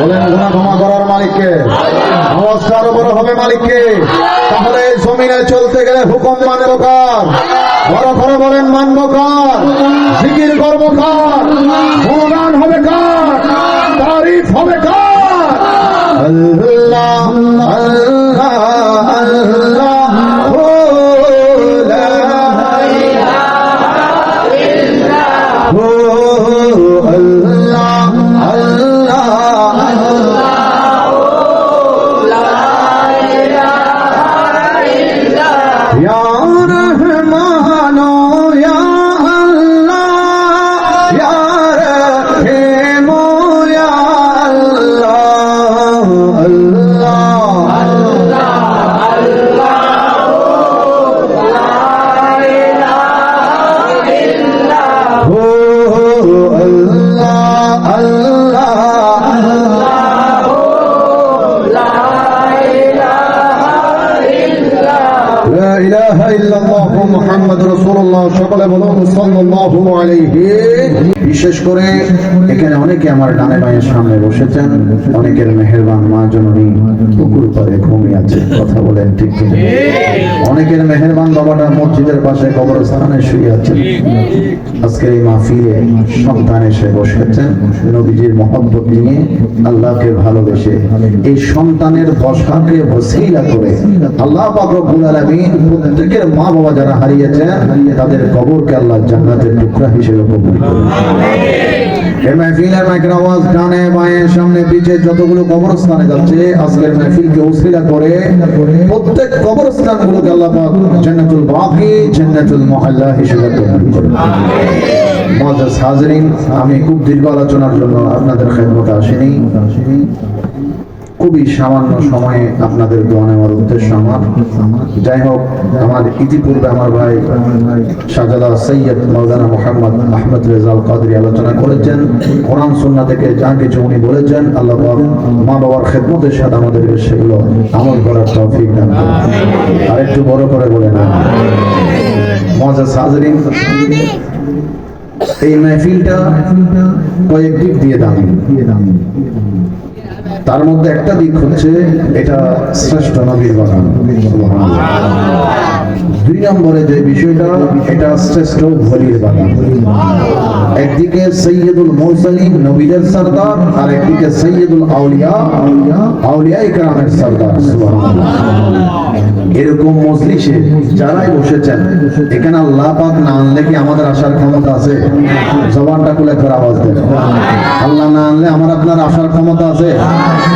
বলেন গুণা ক্ষমা করার মালিককে। নমস্কার বড় হবে মালিককে? তাহলে এই জমিনে চলতে গেলে হুকুম মানব কার? বড় করে বলেন মানব কার? জিকির করব কার? গুণগান হবে কার? তারিফ হবে কার? আল্লাহ আল্লাহ। বিশেষ করে এখানে অনেকে আমার ডানে বাঁয়ের সামনে বসেছেন, অনেকের মেহেরবান মা জননী পুকুর পাড়ে ঘুমিয়ে আছে, কথা বলেন ঠিক ঠিক অনেকের মেহেরবান বাবাটা মসজিদের পাশে কবরস্থানে শুয়ে আছেন আজকের এই মাহফিলে সন্তান এসে বসেছেন, নবীজির মহব্বত নিয়ে আল্লাহকে ভালোবেসে এই সন্তানের বসাকে বসিলা করে আল্লাহ পাক রব্বুল আলামিন প্রত্যেকের মা বাবা যারা হারিয়েছেন, তাদের কবরকে আল্লাহ জান্নাতের টুকরা হিসেবে কবুল করুন। এই মাহফিলের মাইকের আওয়াজ ডানে বাঁয়ে সামনে পিছে যতগুলো কবরস্থানে যাচ্ছে, আজকের মাহফিলকে উসিলা করে প্রত্যেক কবরস্থানগুলোকে আল্লাহ পাক জান্নাতুল বাকি, জান্নাতুল মুহাল্লা হিসেবে কবুল করুন মাদ্রাসা হাজিরিন, আমি খুব দীর্ঘ আলোচনার জন্য আপনাদের খেদমতে আসিনি। খুবই সামান্য সময়ে আপনাদের দোয়া নেওয়ার উদ্দেশ্য আমার। যাই হোক, আমার ইতিপূর্বে আমার ভাই শাহজাদা সৈয়দ মৌলানা মোহাম্মদ আহমদ রেজাল কাদরি আলোচনা করেছেন, কোরআন সুন্না থেকে যা কিছু উনি বলেছেন, আল্লাহ মা বাবার খেদমতের সাথে আমাদেরকে সেগুলো আমল করার তৌফিক দান আর একটু বড় করে বলেন মজা সাজরিন। এই মাহফিলটা কয়েক দিক দিয়ে দামি দিয়ে দামি। তার মধ্যে একটা দিক হচ্ছে এটা শ্রেষ্ঠ নবীর বাগান। দুই নম্বরে যে বিষয়টা, এটা শ্রেষ্ঠ একদিকে সৈয়দুল নবীদের আর একদিকে সৈয়দুল আউলিয়া আউলিয়া ইকরামের এরকম মজলিসে যারাই বসেছেন, এখানে আল্লাহ পাক না আনলে কি আমাদের আসার ক্ষমতা আছে? জবানটা আওয়াজ দেন আল্লাহ না আনলে আমার আপনার আসার ক্ষমতা আছে?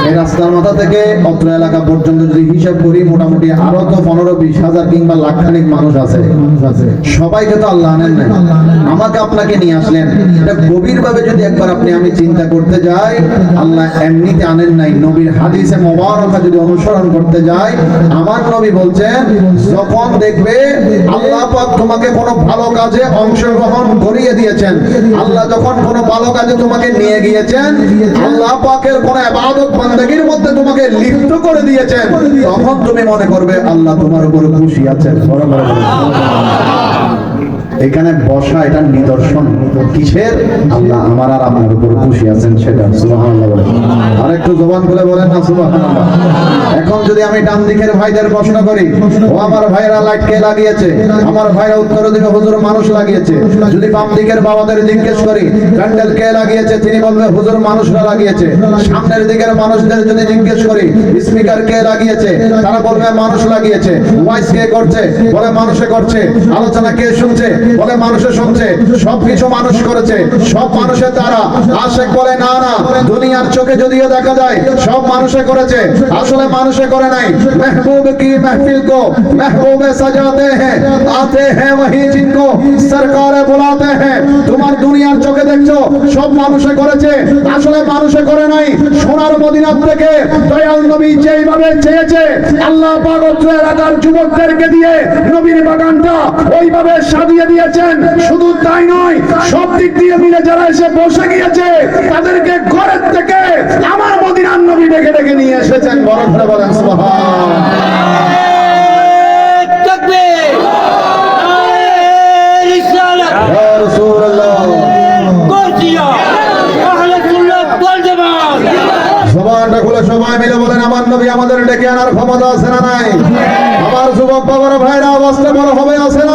এই রাস্তার মাথা থেকে অত্র এলাকা পর্যন্ত যদি হিসাব করি, মোটামুটি আরও তো পনেরো বিশ হাজার কিংবা লাখ খানিক মানুষ আছে। সবাইকে তো আল্লাহ আনেন নাই। আমাকে আপনাকে নিয়ে আসলেন। এটা গভীর ভাবে যদি একবার আপনি আমি চিন্তা করতে যাই, আল্লাহ এমনিতে আনেন নাই। নবীর হাদিসে মোবারকা যদি অনুসরণ করতে যাই, আমার নবী বলছেন, যখন দেখবে আল্লাহ পাক তোমাকে কোনো ভালো কাজে অংশগ্রহণ করিয়ে দিয়েছেন, আল্লাহ যখন কোনো ভালো কাজে তোমাকে নিয়ে গিয়েছেন, আল্লাহ পাকের কোন ইবাদত বান্দাগির মধ্যে তোমাকে লিপ্ত করে দিয়েছেন, তখন তুমি মনে করবে, আল্লাহ তোমার উপর খুশি আছেন। বড় বড় এখানে বসা, এটা নিদর্শন। কিসের? আল্লাহ, আমার আর আপনার উপর খুশি আছেন সেটা। বলেন। আর একটু জবান খুলে বলেন না, সুবহানাল্লাহ। এখন যদি আমি ডান দিকের ভাইদের প্রশ্ন করি, ও আমার ভাইরা লাইট কে লাগিয়েছে? আমার ভাইরা উত্তর দিকে হুজুর মানুষ লাগিয়েছে। যদি বাম দিকের বাবাদের জিজ্ঞেস করি, প্যান্ডেল কে লাগিয়েছে? তিনি বলবে, হুজুর মানুষরা লাগিয়েছে। সামনের দিকের মানুষদের যদি জিজ্ঞেস করি, স্পিকার কে লাগিয়েছে? তারা বলবে, মানুষ লাগিয়েছে। ভয়েস কে করছে? বলে, মানুষে করছে। আলোচনা কে শুনছে? বলে মানুষে শুনছে সবকিছু মানুষ করেছে, সব মানুষের দ্বারা। আশেক বলে, না না, দুনিয়ার চোখে যদিও দেখা যায়, সব মানুষে করেছে, আসলে মানুষে করে নাই। মেহবুব কি মেহফিল কো মেহবুবে সাজাতে হ্যাঁ আতে হ্যাঁ ওহি জিনকো সরকারে বুলাতে হ্যাঁ তোমার দুনিয়ার চোখে দেখছ, সব মানুষে করেছে, আসলে মানুষে করে নাই। সোনার মদিনা থেকে দয়াল নবী যেইভাবে চেয়েছে, আল্লাহ পাক এলাকার যুবকদেরকে দিয়ে নবীর বাগানটা ওইভাবে সাজিয়ে দিয়ে গিয়েছেন শুধু তাই নয় সব দিক দিয়ে মিলে যারা এসে বসে গিয়েছে তাদেরকে ঘরের থেকে আমার মদিনার নবী ডেকে ডেকে নিয়ে এসেছেন। বড় ধরে বলেন আমার আমাদের ডেকে আনার ক্ষমতা আছে না নাই? আমার যুবক বাবার ভাইরা অবস্থা বড় হবে আছে না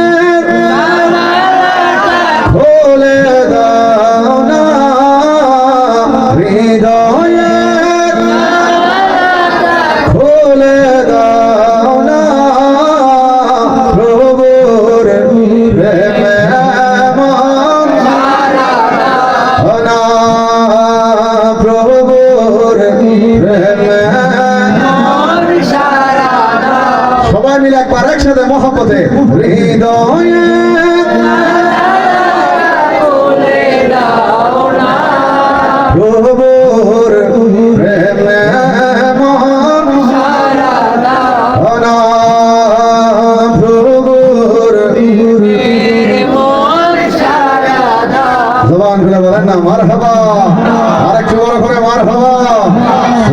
খুলে দাও।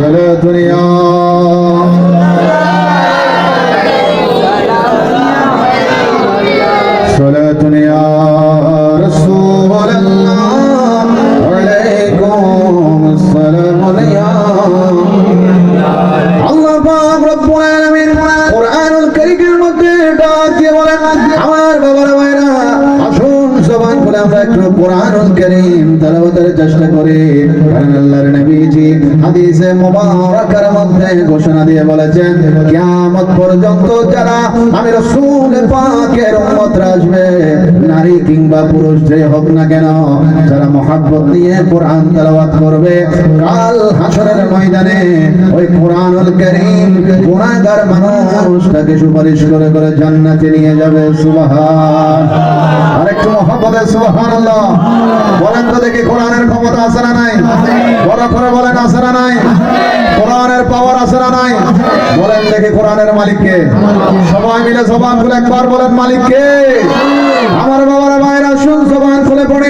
চলে দুনিয়া কোরআন তেলাওয়াত করবে। কাল হাসরের ময়দানে ওই কোরআনুল কারীম গুনাহগার মানুষটাকে সুপারিশ করে করে জান্নাতে নিয়ে যাবে। সুবহান। আরেকটু মহব্বতে সুবহানাল্লাহ। বলেন তো দেখি কোরআনের ক্ষমতা আছে না নাই? বড় করে বলেন আছে না নাই? কোরআনের পাওয়ার আছে না নাই? বলেন দেখি কোরআনের মালিককে। সবাই মিলে জবান খুলে একবার বলেন মালিককে। আমার বাবার ভাইরা শুন, জবান খুলে পড়ে।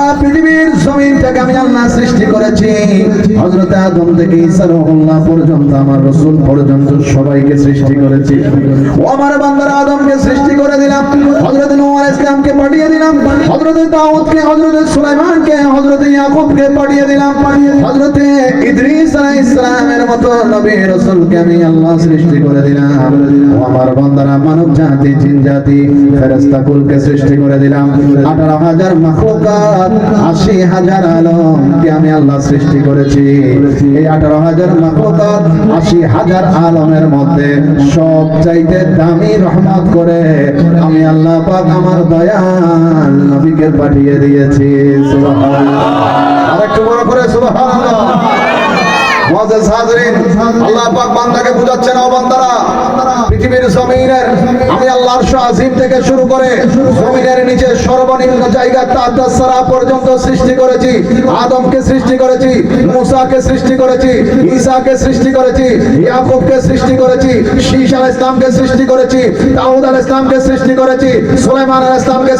করেছি। হযরত আদম থেকে ঈসা রুহুল্লাহ পর্যন্ত আমার রাসূল পর্যন্ত সবাইকে সৃষ্টি করেছি। ও আমার বান্দারা আদমকে সৃষ্টি করে দিলাম। হযরত নূহ আলাইহিস সালামকে পাঠিয়ে দিলাম। হযরত দাউদকে, হযরত সুলাইমানকে, হযরত ইয়াকুবকে পাঠিয়ে দিলাম। হযরত ইদ্রিস আলাইহিস সালামের মতো নবী রাসূলকে আমি আল্লাহ সৃষ্টি করে দিলাম। ও আমার বান্দারা মানব জাতি, জিন জাতি, ফেরেশতা কুলকে সৃষ্টি করে দিলাম। 18000 মাখলুকাত 80000 আলমকে আমি আল্লাহ সৃষ্টি করেছি। এই 18000 মাখলুকাত 80000 আলমের মধ্যে সব চাইতে দামি রহমত করে আমি আল্লাহ পাক আমার দয়াল নবীকে পাঠিয়ে দিয়েছি। সুবহানাল্লাহ। আরেকটু বড় করে সুবহানাল্লাহ।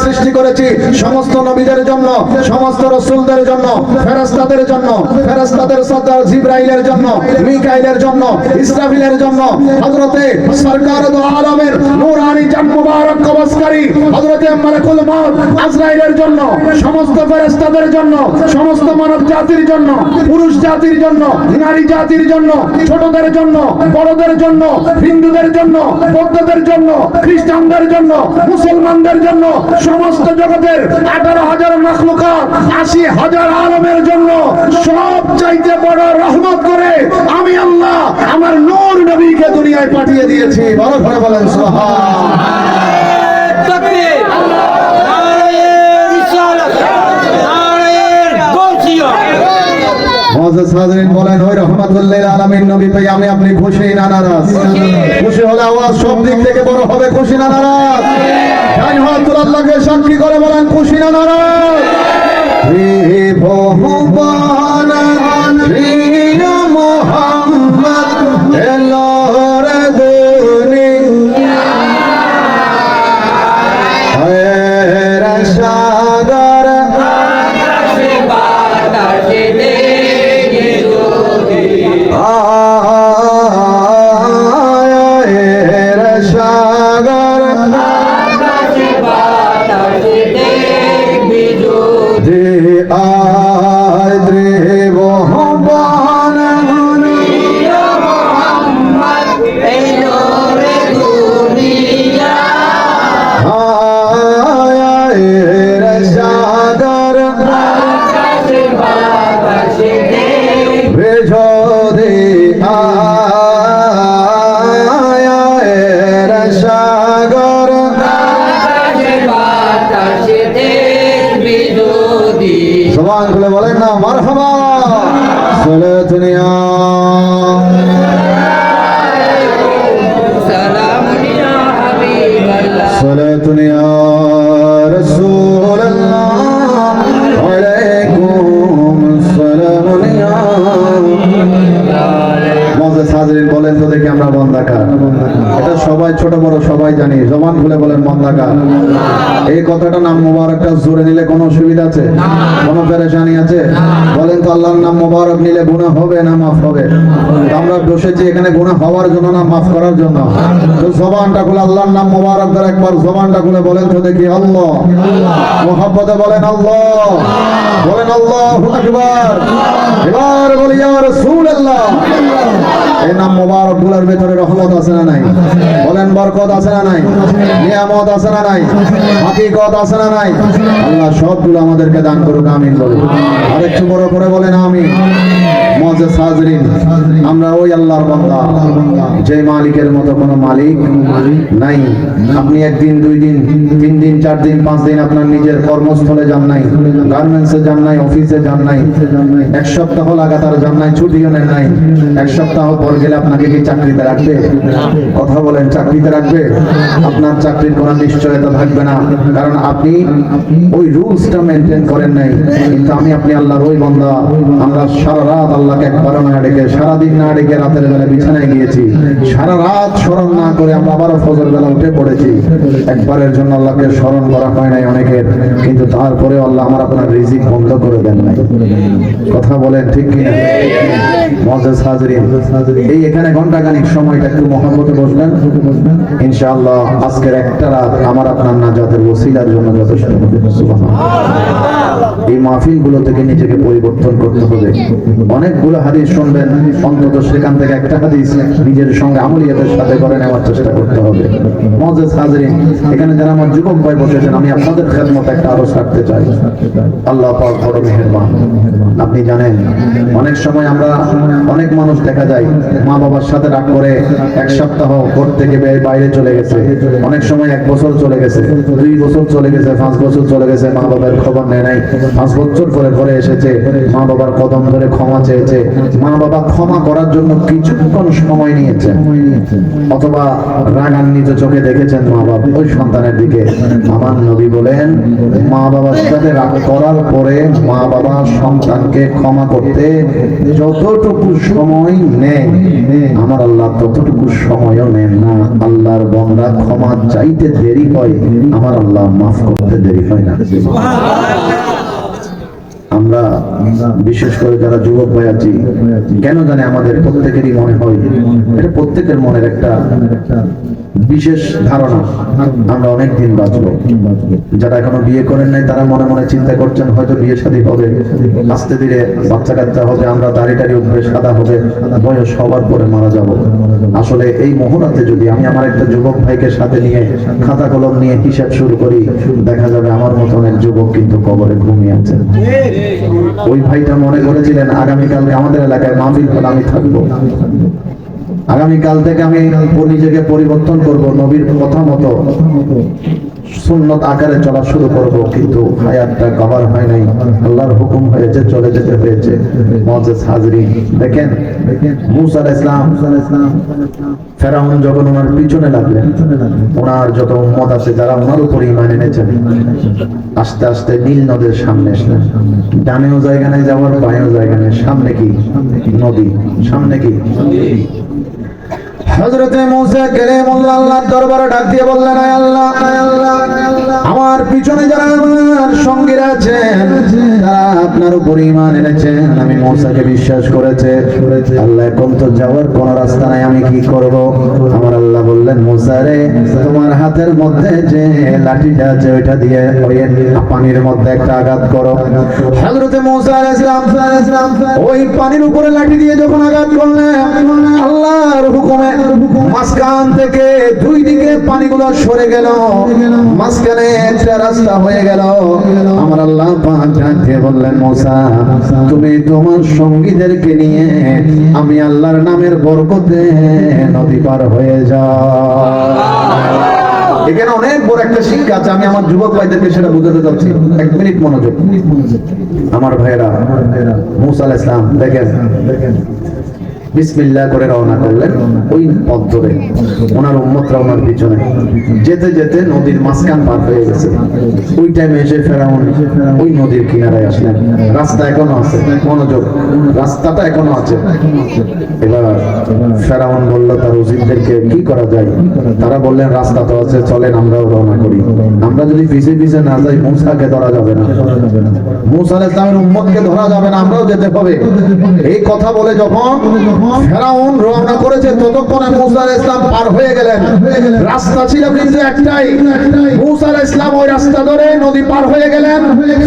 সৃষ্টি করেছি। সমস্ত নবীদের জন্য সমস্ত রাসূলদের জন্য ফেরেশতাদের জন্য ফেরেশতাদের সর্দার জিবরাইলের জন্য মিকাইলের জন্য, ইসরাফিলের জন্য, হযরতে সরকার দো আলমের নূরানি জান মুবারক কবজকারী হযরতে মালাকুল মউত আজরাইলের জন্য, সমস্ত ফেরেশতাদের জন্য, সমস্ত মানব জাতির জন্য, পুরুষ জাতির জন্য, নারী জাতির জন্য, ছোটদের জন্য, বড়দের জন্য, হিন্দুদের জন্য, বৌদ্ধদের জন্য, খ্রিস্টানদের জন্য, মুসলমানদের জন্য, সমস্ত জগতের আঠারো হাজার মখলুকা আশি হাজার আলমের জন্য সব চাইতে বড় রহমত করে আমি আল্লাহ আমার নূর নবীকে দুনিয়ায় পাঠিয়ে দিয়েছি। বড় ঘরে বলেন খুশি না সাক্ষী করে বলেন, খুশি না নারাজ? বহু জবান খুলে বলেন না মারহাবা। চলে দুনিয়া। মোবারকটা জোরে নিলে কোনো অসুবিধা আছে? কোনো পেরেশানি আছে? বলেন তো আল্লাহর নাম মোবারক নিলে গুনাহ হবে না মাফ হবে? আমরা বসেছি এখানে গুনাহ হওয়ার জন্য না মাফ করার জন্য? তো জবানটা খুলে আল্লাহর নাম মোবারক ধরে একবার জবানটা খুলে বলেন তো দেখি আল্লাহ। মোহাব্বতে বলেন আল্লাহ। বলেন আল্লাহ আকবার। এবার বলি ইয়া রাসূলুল্লাহ। এই নাম মোবারকগুলার ভেতরে রহমত আছে না নাই? বলেন, বরকত আছে না নাই? নিয়ামত আছে না নাই? হাকিকত আছে না নাই? আল্লাহ সবগুলো আমাদেরকে দান করুক, আমিন বলুন আর একটু বড় করে বলেন, আমিন। মজেস হাজরিন আমরা ওই আল্লাহর বান্দা। যে মালিকের মতো কোনো মালিক নাই। আপনি একদিন, দুই দিন, তিন দিন, চার দিন, পাঁচ দিন আপনার নিজের কর্মস্থলে যান নাই, গার্মেন্টসে যান নাই, অফিসে যান নাই। এক সপ্তাহ লাগাতার যান নাই, ছুটিও নেন নাই। এক সপ্তাহ পর গেলে আপনাকে কি চাকরিতে রাখবে? কথা বলেন, চাকরিতে রাখবে? আপনার চাকরির কোনো নিশ্চয়তা থাকবে না। কারণ আপনি ওই রুলসটা মেনটেন করেন নাই। কিন্তু আমি আপনি আল্লাহর ওই বন্ধা আমরা সারা রাত আল্লাহকে একবারও না ডেকে, সারাদিন না ডেকে রাতের বেলা বিছানায় গিয়েছি। সারা রাত স্মরণ না করে আমরা আবারও ফজর বেলা উঠে পড়েছি। একবারের জন্য আল্লাহকে স্মরণ করা হয় নাই অনেকের। কিন্তু তারপরে আল্লাহ আমার আপনার রিজিক বন্ধ করে দেন নাই। কথা বলেন ঠিক কিনা? মজাজ হাজরিন এই এখানে ঘণ্টা খানিক সময়টা একটু মহাব্বতে বসবেন ইনশাআল্লাহ আজকের একটা রাত আমার আপনার নাজাতের ওসিলার জন্য যথেষ্ট হবে এই মাহফিলগুলো থেকে নিজেকে পরিবর্তন করতে হবে। অনেকগুলো হাদিস শুনবেন, অন্তত সেখান থেকে একটা হাদিস নিজের সঙ্গে আমলিয়াতের সাথে করে নেওয়ার চেষ্টা করতে হবে। মজেস হাজরিন, এখানে যারা আমার যুবক ভাই বসেছেন, আমি আপনাদের খেদমত একটা আরও রাখতে চাই। আল্লাহ পাক বড় মেহেরবান। আপনি জানেন, অনেক সময় আমরা অনেক মানুষ দেখা যায় মা বাবার সাথে রাগ করে এক সপ্তাহ কোর্ট থেকে বাইরে চলে গেছে। অনেক সময় এক বছর চলে গেছে। দুই বছর চলে গেছে, পাঁচ বছর চলে গেছে মা বাবার খবর নেয় নাই। পাঁচ বছর পরে ঘরে এসেছে মা বাবার কদম ধরে ক্ষমা চেয়েছে। মা বাবা ক্ষমা করার জন্য কিছুক্ষণ সময় নিয়েছে। অথবা রাগান্বিত চোখে দেখেছেন মা বাবা ওই সন্তানের দিকে। আমার নবী বলেন মা বাবার সাথে রাগ করার পরে মা বাবা সন্তানকে ক্ষমা করতে যতটুকু সময় নেয় আমার আল্লাহ ততটুকু সময়ও নেন না, আল্লাহর বন্দা ক্ষমা চাইতে দেরি হয়, আমার আল্লাহ মাফ করতে দেরি হয় না। বিশেষ করে যারা যুবক ভাই আছি কেন জানে আমাদের প্রত্যেকেরই মনে হয়, এটা প্রত্যেকের মনের একটা বিশেষ ধারণা। আমরা অনেক দিন বাঁচবো। যারা এখনও বিয়ে করেন নাই, তারা মনে মনে চিন্তা করছেন, হয়তো বিয়ে শাদী হবে, আস্তে ধীরে বাচ্চা কাচ্চা হবে, আমরা দাড়ি টাড়ি উঠবে, সাদা হবে, বয়স হওয়ার পরে মারা যাব। আসলে এই মুহূর্তে যদি আমি আমার একটা যুবক ভাইকে সাথে নিয়ে খাতা কলম নিয়ে হিসাব শুরু করি, দেখা যাবে আমার মতন এক যুবক কিন্তু কবরে ঘুমিয়ে আছে। ওই ভাইটা মনে করেছিলেন আগামীকালকে আমাদের এলাকায় মাহফিল হলে আমি থাকব। আগামীকাল থেকে আমি নিজেকে পরিবর্তন করব, নবীর কথা মতো। সুন্নত আকারে চলা শুরু করব, কিন্তু হায়াতটা কভার হয় নাই। আল্লাহর হুকুম হয়েছে, চলে যেতে হয়েছে। মজেস হাজরি দেখেন মুসা আলাইহিস ইসলাম ফেরাউন যখন ওনার পিছনে লাগলেন, ওনার যত উম্মত আছে, যারা ওনার উপর ইমান এনেছেন, আস্তে আস্তে নীল নদের সামনে আসলেন ডানেও জায়গা নেই যাওয়ার, বাঁয়েও জায়গা নেই। সামনে কি? নদী। সামনে কি? আমি মুসাকে বিশ্বাস করেছে। আল্লাহ এখন তো যাওয়ার কোন রাস্তা নাই, আমি কি করব? আমার আল্লাহ বললেন, মুসা রে, তোমার হাতের মধ্যে যে লাঠিটা আছে, ওইটা দিয়ে পানির মধ্যে একটা আঘাত করো। ওই পানির উপরে লাঠি দিয়ে যখন আঘাত করলেন, আল্লাহর হুকুমে মাঝখান থেকে দুই দিকে পানিগুলো সরে গেল। মাঝখানে একটা রাস্তা হয়ে গেল। আমার আল্লাহ পাক বললেন, মোসা, তুমি তোমার সঙ্গীদেরকে নিয়ে আমি আল্লাহর নামের বরকতে নদী পার হয়ে যাও। এখানে অনেক বড় একটা শিক্ষা আছে। আমি আমার যুবক ভাইদেরকে সেটা বুঝাতে চাচ্ছি। এক মিনিট মনোযোগ। আমার ভাইরা মুসা আলাইহিস সালাম, দেখেন। বিসমিল্লাহ করে রওনা করলেন ওই পথ ধরে ওনার উম্মতরা ওনার পিছনে। যেতে যেতে নদীর মাঝখান পার হয়ে গেছে। ওই টাইমে এসে ফেরাউন ওই নদীর কিনারায় আসলেন। রাস্তা এখনও আছে, মনোযোগ। রাস্তাটা এখনও আছে। এবার ফেরাউন বলল, তার উজিরদেরকে কি করা যায়? তারা বললেন, রাস্তা তো আছে, চলেন আমরাও রওনা করি। আমরা যদি পিছে পিছে না যাই, মুসাকে ধরা যাবে না। মুসা আলাইহিস উম্মতকে ধরা যাবে না, আমরাও যেতে হবে। এই কথা বলে যখন ফেরাউন। রওনা করেছে ততক্ষণে মুসা আলাইহিস সালাম পার হয়ে গেলেন। রাস্তা ছিল কিন্তু একটাই। মুসা আলাইহিস সালাম ওই রাস্তা ধরে নদী পার হয়ে গেলেন।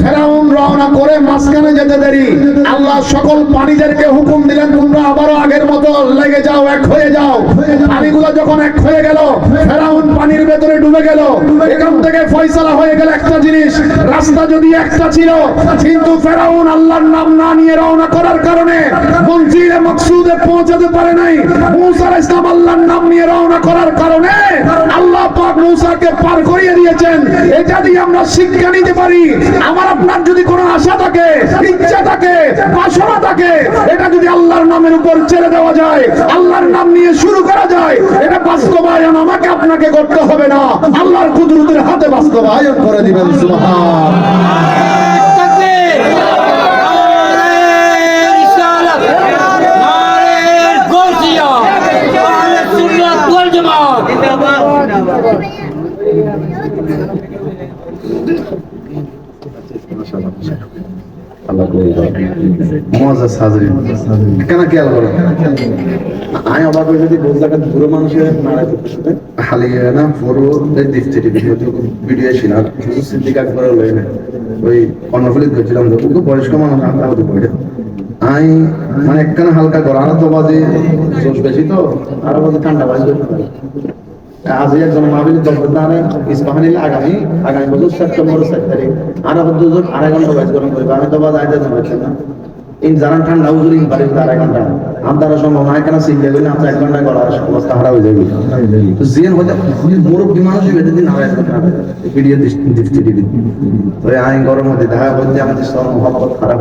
ফেরাউন রওনা করে মাঝখানে যেতে দেরি। আল্লাহ সকল পানিদেরকে হুকুম দিলেন, তোমরা আবারও আগের মতো লেগে যাও, এক হয়ে যাও। পানিগুলো যখন এক হয়ে গেল, ফেরাউন পানির ভেতরে ডুবে গেল। এখান থেকে ফয়সালা হয়ে গেল একটা জিনিস। রাস্তা যদি একটা ছিল, কিন্তু ফেরাউন আল্লাহর নাম না নিয়ে রওনা করার কারণে মঞ্জিলে মকসুদে পৌঁছাতে পারে নাই। মুসা আলাইহিস সালাম আল্লাহর নাম নিয়ে রওনা করার কারণে আল্লাহ পাক মুসাকে পার করিয়ে দিয়েছেন। এটা দিয়ে আমরা শিক্ষা নিতে পারি। আমার, আপনার যদি কোনো আশা থাকে, ইচ্ছা থাকে, বাসনা থাকে, এটা যদি আল্লাহর নামের উপর ছেড়ে দেওয়া যায়, আল্লাহর নাম নিয়ে শুরু করা যায়, এটা বাস্তবায়ন আমাকে আপনাকে করতে হবে না। আল্লাহর কুদরতের হাতে বাস্তবায়ন করে দিবেন, সুবহান তাকবীর নারে রিসালাত নারে গৌসিয়া আহলে সুন্নাত ওয়াল জামাত আল্লাহ করে দাও মজা সাজরি কেন খেয়াল করো? আমি অবাক হয়ে যদি বোঝা কাজ পুরো মানুষের খালি না পুরো দেখতে ভিডিও ভিডিও ছিল। আর সিদ্দিক একবার লই না ওই কর্ণফুলিত গেছিলাম তো খুব বয়স্ক মানুষ আমরা হতে পারে আই মানে একখানে হালকা গরম তো বাজে জোশ বেশি তো আরও বাজে ঠান্ডা বাজবে আজই একজন মাহবিল দম্পতারে ইস্পাহানি আগামী আগামী বছর সেপ্টেম্বর সাত তারিখ। আর দুজন আড়াই ঘণ্টা বাইশ গরম করবে আমি তো বাজ আইতে যাচ্ছি না? ইন জানান ঠান্ডা উজুর পারি আড়াই ঘণ্টা। আপনারা সম্ভব নয় কেন সিঙ্গে গেলে আপনার এক ঘণ্টা গলার অবস্থা হারা হয়ে যাবে। তো জিয়ান হয়ে মুরব্বী মানুষ বেঁধে দিন আড়াই ঘণ্টা ভিডিও দৃষ্টি দিবি। তো আইন গরম হতে দেখা বলতে আমাদের খারাপ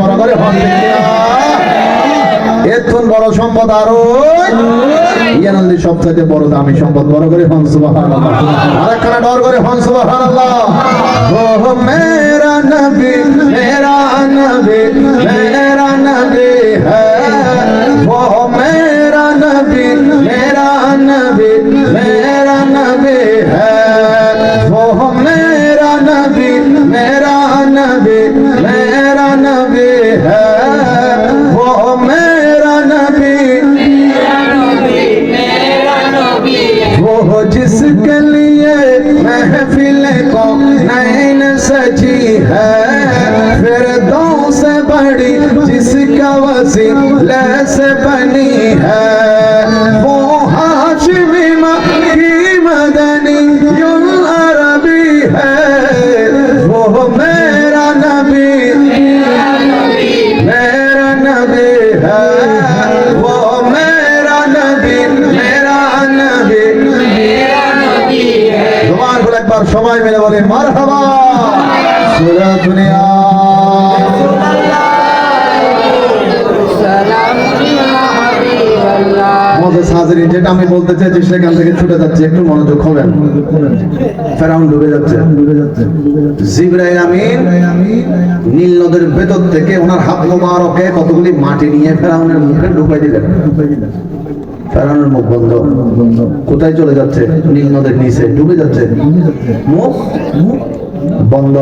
বড় করে হন বড় সম্পদ আরও সব সবচাইতে বড় দামি সম্পদ। বড় করে হন, সুবহানাল্লাহ। ডর করে হন, সুবহানাল্লাহ। ও মেরা নবী মেরা নবী মেরা নবী হ্যায় যাচ্ছে একটু মনোযোগ হবেন ফেরাউন ডুবে যাচ্ছে। জিব্রাইল আমিন নীল নদের ভেতর থেকে ওনার হাত মোবারকে কতগুলি মাটি নিয়ে ফেরাউনের মুখে ঢুকাই দিলেন। ফেরাউনের মুখ বন্ধ। কোথায় চলে যাচ্ছে? নীল নদের নিচে। ডুবে যাচ্ছে। মুখ? বন্ধ।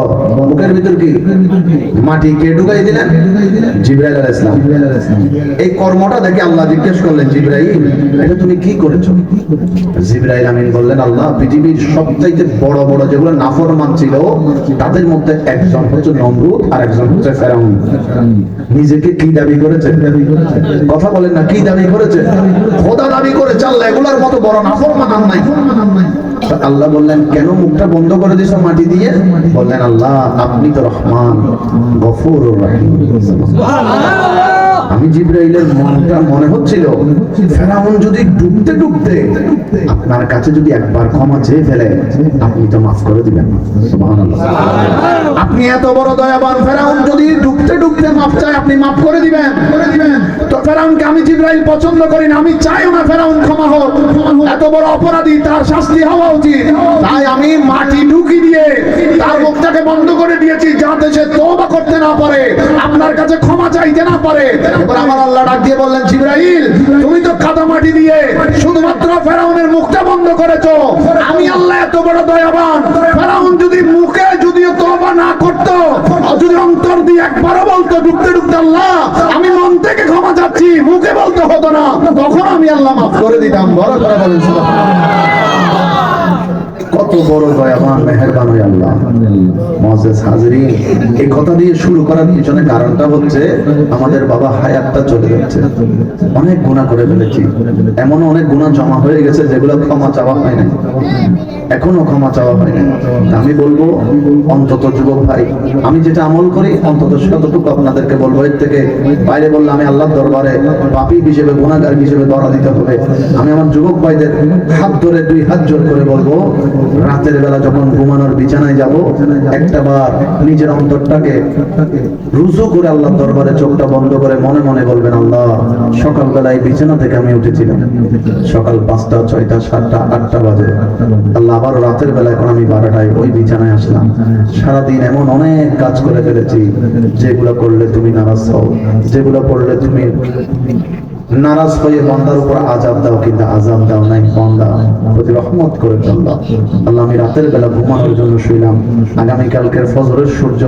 মুখের ভিতর কি? মাটি। কে ঢুকাই দিলেন? জিব্রাইল এই কর্মটা দেখে আল্লাহ জিজ্ঞেস করলেন, জিব্রাইল, এটা তুমি কি করেছ? জিব্রাইল আমিন বললেন, আল্লাহ, পৃথিবীর সবচাইতে বড় বড় যেগুলো ছিল, তাদের মধ্যে একজন হচ্ছে নমরুদ আর একজন হচ্ছে ফেরাউন। নিজেকে কি দাবি করেছে? কথা বলেন না, কি দাবি করেছে? খোদা দাবি করেছে, আল্লাহ এগুলোর মতো বড় নাফরমান আর নাই। আল্লাহ বললেন, কেন মুখটা বন্ধ করে দিছো মাটি দিয়ে? বললেন, আল্লাহ, আপনি তো রহমান গফুর আমি জিব্রাইলের মনটা মনে হচ্ছিল, ফেরাউন যদি ডুবতে ডুবতে আপনার কাছে যদি একবার ক্ষমা চেয়ে ফেলে, আপনি তো মাফ করে দিবেন। আপনি এত বড় দয়াবান, ফেরাউন যদি ডুবতে ডুবতে মাফ চায়, আপনি মাফ করে দিবেন। ফেরাউনকে আমি জিব্রাইল পছন্দ করি না, আমি চাইও না ফেরাউন ক্ষমা হোক। এত বড় অপরাধী, তার শাস্তি হওয়া উচিত। তাই আমি মাটি ঢুকি দিয়ে, তার মুখটাকে বন্ধ করে দিয়েছি, যাতে সে তওবা করতে না পারে, আপনার কাছে ক্ষমা চাইতে না পারে। এবার আমার আল্লাহ ডাক দিয়ে বললেন, জিব্রাইল, তুমি তো কাদা মাটি দিয়ে শুধুমাত্র ফেরাউনের মুখটা বন্ধ করেছ। আমি আল্লাহ এত বড় দয়াবান। ফেরাউন যদি মুখে যদি তওবা না করতো, যদি অন্তর দিয়ে একবারও বলতো ডুবতে ডুবতে আল্লাহ, আমি মন থেকে ক্ষমা চাচ্ছি মুখে বলতে হতো না। তখন আমি আল্লাহ মাফ করে দিতাম। বড় করে বলেন কত বড় দয়াবান, মেহেরবান ওই আল্লাহ। মজেস হাজরিন, এই কথা দিয়ে শুরু করার পিছনে কারণটা হচ্ছে আমাদের বাবা হায়াতটা চলে যাচ্ছে। অনেক গুণা করে ফেলেছি। এমন অনেক গুণা জমা হয়ে গেছে যেগুলো ক্ষমা চাওয়া হয় না এখনও ক্ষমা চাওয়া হয় না আমি বলব, অন্তত যুবক ভাই, আমি যেটা আমল করি, অন্তত যতটুকু আপনাদেরকে বলব। এর থেকে বাইরে বললে আমি আল্লাহর দরবারে পাপী হিসেবে গুণাগার হিসেবে ধরা দিতে হবে। আমি আমার যুবক ভাইদের হাত ধরে দুই হাত জোর করে বলব রাতের বেলা যখন ঘুমানোর বিছানায় যাব, একটা বার নিজের অন্তরটাকে রুজু করে আল্লাহর দরবারে চোখটা বন্ধ করে মনে মনে বলবেন, আল্লাহ, সকালবেলায় বিছানা থেকে আমি উঠেছিলাম। সকাল পাঁচটা, ছয়টা, সাতটা, আটটা বাজে। আল্লাহ আবার রাতের বেলা এখন আমি বারোটায় ওই বিছানায় আসলাম। সারাদিন এমন অনেক কাজ করে ফেলেছি, যেগুলো করলে তুমি নারাজ হও, যেগুলো করলে তুমি নারাজ হয়ে বন্দার উপর আজাব দাও, কিন্তু আজাব দাও নাই, বন্দা প্রতি রহমত করে আল্লাহ আল্লাহ, আমি রাতের বেলা ঘুমানোর জন্য শুইলাম। আগামী কালকের ফজরের সূর্য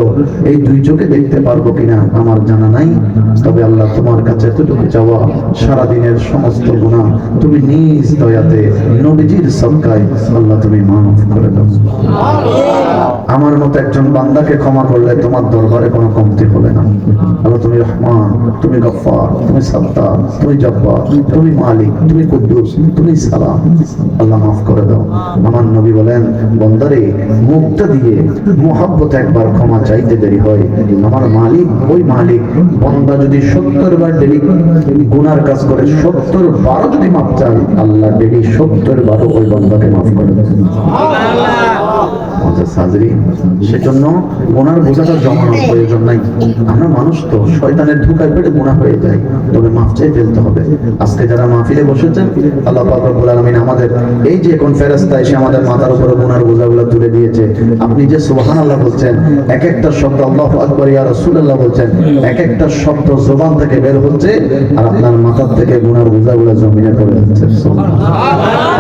এই দুই চোখে দেখতে পারব কিনা আমার জানা নাই। তবে আল্লাহ, তোমার কাছে এতটুকু চাওয়া সারা দিনের সমস্ত গুনাহ তুমি নিজ দয়াতে, নবীজির সদকায় আল্লাহ তুমি মাফ করে দাও। আমার মতো একজন বান্দাকে ক্ষমা করলে তোমার দরবারে কোনো কমতি হবে না। আল্লাহ, তুমি রহমান, তুমি গফফার, তুমি সত্তার, তুমি জব্বার, তুমি মালিক, তুমি কুদ্দুস, তুমি সালাম। আল্লাহ মাফ করে দাও। আমার নবী বলেন, বন্দারে মুখটা দিয়ে মোহাব্বত একবার ক্ষমা চাইতে দেরি হয়। আমার মালিক, ওই মালিক, বন্দা যদি সত্তর বার ডেলি গুনার কাজ করে সত্তর বারো যদি মাফ চায়, আল্লাহ ডেলি সত্তর বারো ওই বন্দাকে মাফ করে দেয় সাজরি, সেজন্য গোনার বোঝাটা জমানোর প্রয়োজন নাই। আমরা মানুষ তো, শয়তানের ধোকায় পেটে গোনা হয়ে যায়। তবে মাফ চাই ফেলতে হবে। আজকে যারা মাহফিলে বসেছেন, আল্লাহ পাক রব্বুল আলামিন আমাদের, এই যে কোন ফেরেশতা এসে আমাদের মাথার উপরে গোনার বোঝাগুলো তুলে দিয়েছে, আপনি যে সুবহানাল্লাহ বলছেন এক একটা শব্দ আল্লাহু আকবার, ইয়া রাসূলুল্লাহ বলছেন এক একটা শব্দ জবান থেকে বের হচ্ছে, আর আপনার মাথার থেকে গোনার বোঝাগুলো জমিনে পড়ে যাচ্ছে।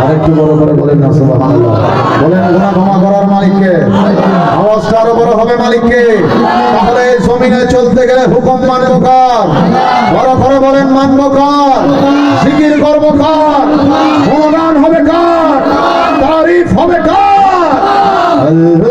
আরেকটু বড় করে বলেন না সুবহানাল্লাহ। বলেন, গুনাহ ক্ষমা করার মালিককে। আওয়াজটা আরও বড় হবে মালিককে। তাহলে জমিনে চলতে গেলে হুকুম মানব কার? বড় করে বলেন মানব কার। জিকির করব কার? গুণগান হবে কার? তারিফ হবে কার? আল্লাহ